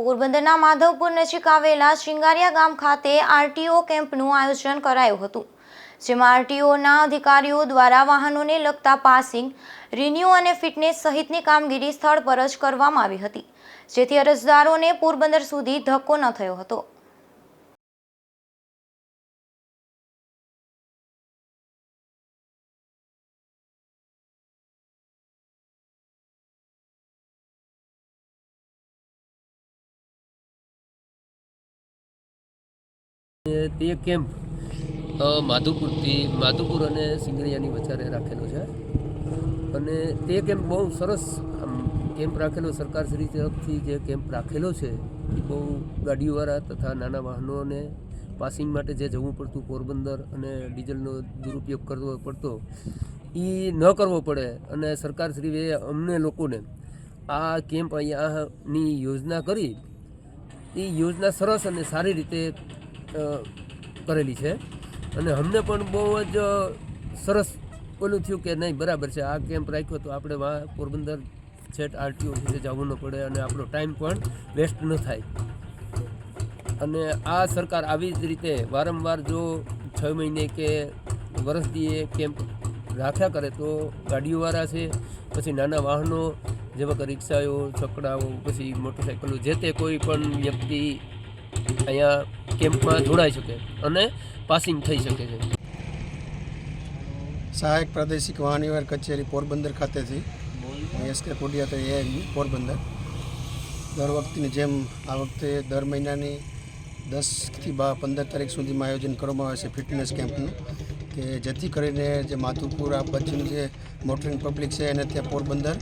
પોરબંદરના માધવપુર નજીક આવેલા શિંગારિયા ગામ ખાતે આરટીઓ કેમ્પનું આયોજન કરાયું હતું, જેમાં આરટીઓના અધિકારીઓ દ્વારા વાહનોને લગતા પાસિંગ, રિન્યુ અને ફિટનેસ સહિતની કામગીરી સ્થળ પર જ કરવામાં આવી હતી, જેથી અરજદારોને પોરબંદર સુધી ધક્કો ન થયો હતો. તે કેમ્પ માધુપુરથી, માધુપુર અને સિંગરિયાની વચ્ચે રાખેલો છે. અને તે કેમ્પ બહુ સરસ, આમ, કેમ્પ રાખેલો સરકારશ્રી તરફથી જે કેમ્પ રાખેલો છે, એ બહુ ગાડીઓવાળા તથા નાના વાહનોને પાસિંગ માટે જે જવું પડતું, પોરબંદર અને ડીઝલનો દુરુપયોગ કરવો પડતો એ ન કરવો પડે. અને સરકારશ્રીએ અમને લોકોને આ કેમ્પ અહીંયાની યોજના કરી. એ યોજના સરસ અને સારી રીતે કરેલી છે. અને અમને પણ બહુ જ સરસ ઓલું થયું કે નહીં, બરાબર છે. આ કેમ્પ રાખ્યો તો આપણે પોરબંદર છેટ આરટીઓ ઓફિસે જવું ન પડે અને આપણો ટાઈમ પણ વેસ્ટ ન થાય. અને આ સરકાર આવી જ રીતે વારંવાર જો છ મહિને કે વર્ષથી કેમ્પ રાખ્યા કરે તો ગાડીઓવાળા છે, પછી નાના વાહનો, જેવા કે રિક્ષાઓ, છકડાઓ, પછી મોટરસાઇકલો જે તે કોઈ પણ વ્યક્તિ અહીંયા કેમ્પમાં જોડાઈ શકે અને પાસિંગ થઈ શકે છે. સહાયક પ્રાદેશિક વાહન વ્યવહાર કચેરી પોરબંદર ખાતેથી એસકે કોડિયા તો એ પોરબંદર. દર વખતની જેમ આ વખતે દર મહિનાની દસથી બા પંદર તારીખ સુધીમાં આયોજન કરવામાં આવે છે ફિટનેસ કેમ્પનું, કે જેથી કરીને જે માથુપુર આ બાજુનું જે મોટરિંગ પબ્લિક છે એને ત્યાં પોરબંદર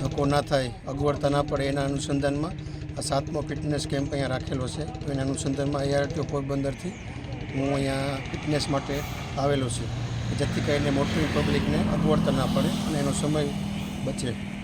ધક્કો ના થાય, અગવડતા ના પડે એના અનુસંધાનમાં આ સાતમો ફિટનેસ કેમ્પ અહીંયા રાખેલો છે. તો એના અનુસંધાનમાં આઈઆરટીઓ પોરબંદરથી હું અહીંયા ફિટનેસ માટે આવેલો છું. જેથી કરીને મોટી પબ્લિકને અગવડતા ના પડે અને એનો સમય બચે.